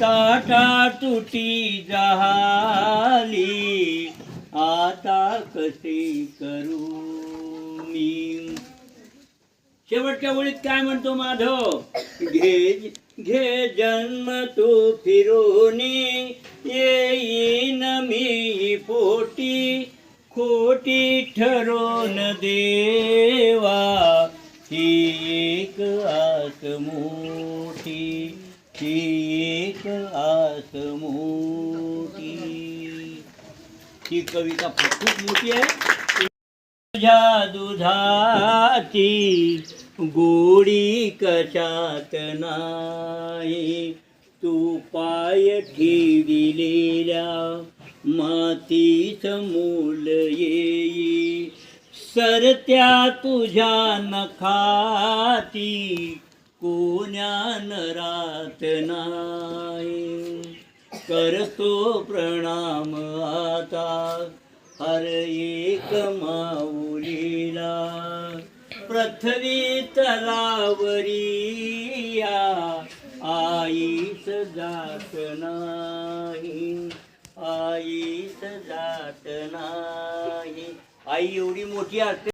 ताटा तुटी झाली आता कसे करू मी? शेवटच्या ओळीत काय म्हणतो माधव? घे घे जन्म तू फिरोनी येईन मी पोटी खोटी ठरवून देवा ही एक आत मोठी ही एक आस मोठी ही कविता खूप मोठी आहे. तुझ्या दुधाची गोडी कशात नाही? तू पाय ठेविलेल्या मातीच मूल येई. सरत्या तुझ्या नखाती कोण्या नरात नाही. करतो प्रणाम आता हर एक माऊलीला. पृथ्वी तलावरिया आईस जात नाही. आईस जात नाही. आई एवढी मोठी असते.